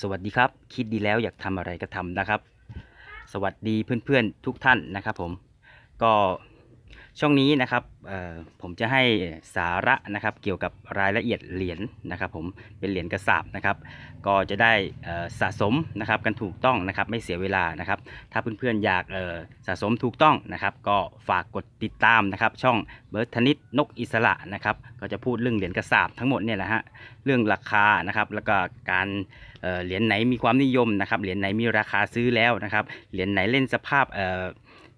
สวัสดีครับ คิดดีแล้วอยากทำอะไรก็ทำนะครับ สวัสดีเพื่อนๆทุกท่านนะครับผมก็ ช่องนี้นะครับผมจะให้สาระนะครับเกี่ยวกับรายละเอียดเหรียญนะครับ ผมเป็นเหรียญกระสาบนะครับ ก็จะได้สะสมนะครับกันถูกต้องนะครับไม่เสียเวลานะครับ ถ้าเพื่อนๆอยากสะสมถูกต้องนะครับ ก็ฝากกดติดตามนะครับ ช่องเบิร์ตธนิตนกอิสระนะครับ ก็จะพูดเรื่องเหรียญกระสาบทั้งหมดเนี่ยแหละฮะเรื่องราคานะครับแล้วก็การเหรียญไหนมีความนิยมนะครับเหรียญไหนมีราคาซื้อแล้วนะครับเหรียญไหนเล่นสภาพ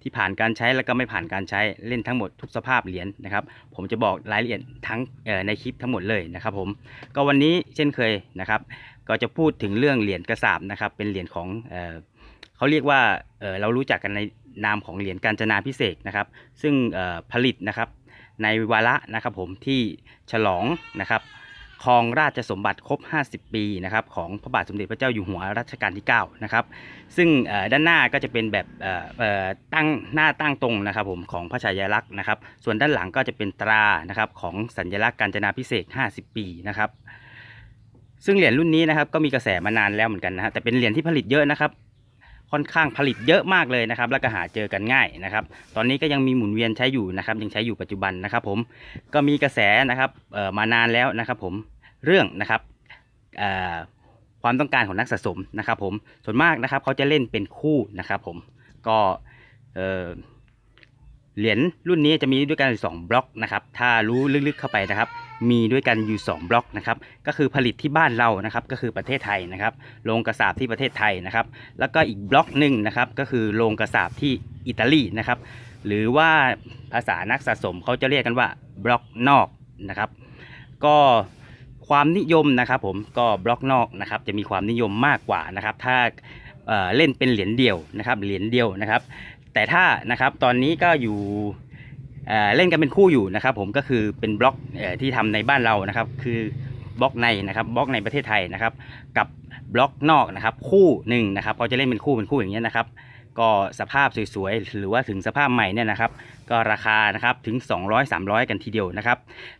ที่ผ่านการใช้แล้วก็ไม่ผ่านการใช้เล่นทั้งหมดทุกสภาพเหรียญนะครับ ผมจะบอกรายละเอียดทั้งในคลิปทั้งหมดเลยนะครับ ผมก็วันนี้เช่นเคยนะครับ ก็จะพูดถึงเรื่องเหรียญกระสาบนะครับ เป็นเหรียญของเออเขาเรียกว่าเเรารู้จักกันในนามของเหรียญกาญจนาพิเศษนะครับ ซึ่งผลิตนะครับในวาระนะครับผมที่ฉลองนะครับ ครองราชสมบัติครบ 50 ปีนะครับของพระบาทสมเด็จพระเจ้าอยู่หัวรัชกาลที่9นะครับซึ่งด้านหน้าก็จะเป็นแบบตั้งหน้าตั้งตรงนะครับผมของพระฉายาลักษณ์นะครับ ส่วนด้านหลังก็จะเป็นตรานะครับของสัญลักษณ์กาญจนาพิเศษ 50 ปีนะครับ ซึ่งเหรียญรุ่นนี้นะครับก็มีกระแสมานานแล้วเหมือนกันนะฮะแต่เป็นเหรียญที่ผลิตเยอะนะครับค่อนข้างผลิตเยอะมากเลยนะครับ แล้วก็หาเจอกันง่ายนะครับ ตอนนี้ก็ยังมีหมุนเวียนใช้อยู่นะครับ ยังใช้อยู่ปัจจุบันนะครับ ผมก็มีกระแสนะครับมานานแล้วนะครับ ผม เรื่องนะครับความต้องการของนักสะสมนะครับผมส่วนมากนะครับเขาจะเล่นเป็นคู่นะครับผมก็เหรียญรุ่นนี้จะมีด้วยกันอยู่สองบล็อกนะครับถ้ารู้ลึกๆเข้าไปนะครับ มีด้วยกันอยู่ 2 บล็อกนะครับก็คือผลิตที่บ้านเรานะครับก็คือประเทศไทยนะครับโรงกระสาบที่ประเทศไทยนะครับ แล้วก็อีกบล็อกหนึ่งนะครับก็คือโรงกระสาบที่อิตาลีนะครับหรือว่าภาษานักสะสมเขาจะเรียกกันว่าบล็อกนอกนะครับ ก็ ความนิยมนะครับผมก็บล็อกนอกนะครับจะมีความนิยมมากกว่านะครับถ้าเเล่นเป็นเหรียญเดียวนะครับเหรียญเดียวนะครับ แต่ถ้านะครับตอนนี้ก็อยู่เล่นกันเป็นคู่อยู่นะครับ ผมก็คือเป็นบล็อกที่ทำในบ้านเรานะครับ คือบล็อกในนะครับบล็อกในประเทศไทยนะครับ กับบล็อกนอกนะครับ คู่หนึ่งนะครับเขาจะเล่นเป็นคู่เป็นคู่อย่างเงี้ยนะครับ ก็สภาพสวยๆหรือว่าถึงสภาพใหม่เนี่ยนะครับ ก็ราคานะครับถึง 200-300 กันทีเดียวนะครับ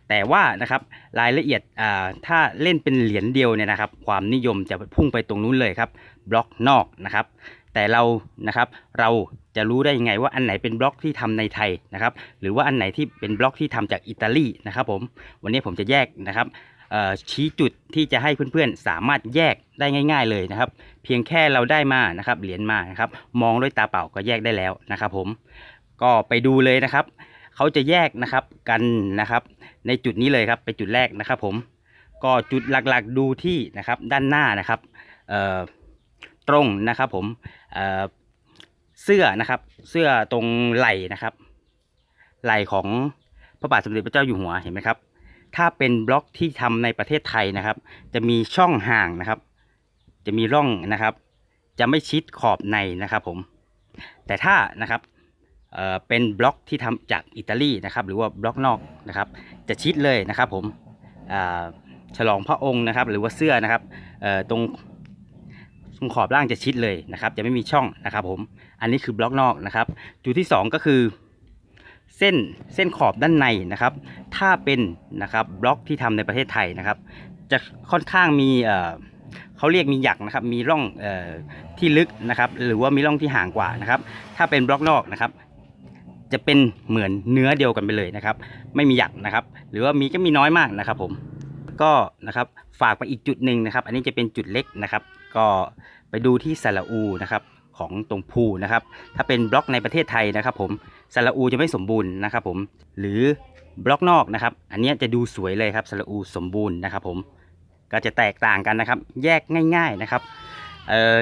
แต่ว่านะครับรายละเอียดอ่าถ้าเล่นเป็นเหรียญเดียวเนี่ยนะครับ ความนิยมจะพุ่งไปตรงนู้นเลยครับบล็อกนอกนะครับ แต่เรานะครับเราจะรู้ได้ยังไงว่าอันไหนเป็นบล็อกที่ทำในไทยนะครับ หรือว่าอันไหนที่เป็นบล็อกที่ทำจากอิตาลีนะครับ ผมวันนี้ผมจะแยกนะครับ ชี้จุดที่จะให้เพื่อนๆ สามารถแยกได้ง่าย ๆเลยนะครับ เพียงแค่เราได้มานะครับเหรียญมานะครับ มองด้วยตาเปล่าก็แยกได้แล้วนะครับ ผมก็ไปดูเลยนะครับเขาจะแยกนะครับกันนะครับ ในจุดนี้เลยครับไปจุดแรกนะครับ ผมก็จุดหลักๆดูที่นะครับด้านหน้านะครับตรงนะครับผมเเสื้อนะครับ เสื้อตรงไหล่นะครับ ไหล่ของพระบาทสมเด็จพระเจ้าอยู่หัวเห็นไหมครับ ถ้าเป็นบล็อกที่ทำในประเทศไทยนะครับ จะมีช่องห่างนะครับ จะมีร่องนะครับ จะไม่ชิดขอบในนะครับผม แต่ถ้านะครับเเป็นบล็อกที่ทำจากอิตาลีนะครับ หรือว่าบล็อกนอกนะครับ จะชิดเลยนะครับผมฉลองพระองค์นะครับ หรือว่าเสื้อนะครับตรงตรงขอบล่างจะชิดเลยนะครับ จะไม่มีช่องนะครับผม อันนี้คือบล็อกนอกนะครับ จุดที่ 2 ก็คือ เส้นเส้นขอบด้านในนะครับ ถ้าเป็นนะครับบล็อกที่ทำในประเทศไทยนะครับ จะค่อนข้างมีเอ่อเขาเรียกมีหยักนะครับ มีร่องเอ่อที่ลึกนะครับ หรือว่ามีร่องที่ห่างกว่านะครับ ถ้าเป็นบล็อกนอกนะครับ จะเป็นเหมือนเนื้อเดียวกันไปเลยนะครับ ไม่มีหยักนะครับ หรือว่ามีก็มีน้อยมากนะครับผมก็นะครับฝากไปอีกจุดหนึ่งนะครับ อันนี้จะเป็นจุดเล็กนะครับ ก็ไปดูที่สระอูนะครับ ของตรงภูนะครับ ถ้าเป็นบล็อกในประเทศไทยนะครับ ผมสระอูจะไม่สมบูรณ์นะครับ ผมหรือบล็อกนอกนะครับ อันนี้จะดูสวยเลยครับสระอูสมบูรณ์นะครับ ผมก็จะแตกต่างกันนะครับ แยกง่าย ๆนะครับเอ่อ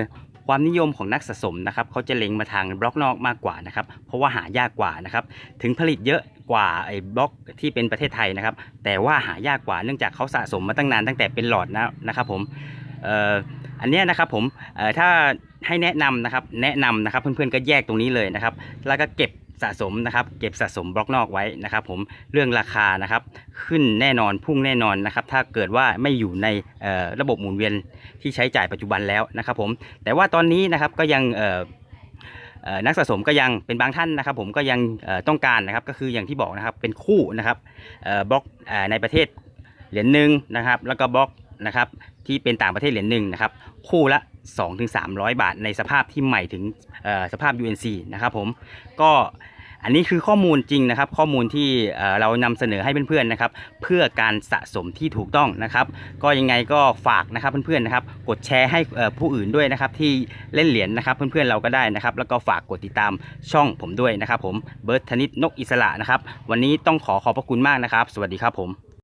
ความนิยมของนักสะสมนะครับเขาจะเล็งมาทางบล็อกนอกมากกว่านะครับ เพราะว่าหายากกว่านะครับ ถึงผลิตเยอะกว่าไอ้บล็อกที่เป็นประเทศไทยนะครับ แต่ว่าหายากกว่าเนื่องจากเขาสะสมมาตั้งนานตั้งแต่เป็นหลอดนะนะครับ ผม อันนี้นะครับผมถ้าให้แนะนำนะครับแนะนำนะครับเพื่อนๆก็แยกตรงนี้เลยนะครับ แล้วก็เก็บสะสมนะครับเก็บสะสมบล็อกนอกไว้นะครับ ผมเรื่องราคานะครับ ขึ้นแน่นอนพุ่งแน่นอนนะครับ ถ้าเกิดว่าไม่อยู่ในระบบหมุนเวียนที่ใช้จ่ายปัจจุบันแล้วนะครับผมแต่ว่าตอนนี้นะครับก็ยังนักสะสมก็ยังเป็นบางท่านนะครับ ผมก็ยังต้องการนะครับก็คืออย่างที่บอกนะครับเป็นคู่นะครับบล็อกในประเทศเหรียญหนึ่งนะครับ แล้วก็บล็อก นะครับที่เป็นต่างประเทศเหรียญหนึ่งนะครับคู่ละ 2-300 บาท ในสภาพที่ใหม่ถึงสภาพ UNC นะครับผมก็อันนี้คือข้อมูลจริงนะครับ ข้อมูลที่เรานำเสนอให้เพื่อนๆนะครับ เพื่อการสะสมที่ถูกต้องนะครับ ก็ยังไงก็ฝากนะครับเพื่อนๆนะครับ กดแชร์ให้ผู้อื่นด้วยนะครับ ที่เล่นเหรียญนะครับ เพื่อนๆเราก็ได้นะครับ แล้วก็ฝากกดติดตามช่องผมด้วยนะครับ ผมเบิร์ตธนิตนกอิสระนะครับ วันนี้ต้องขอขอบพระคุณมากนะครับ สวัสดีครับผม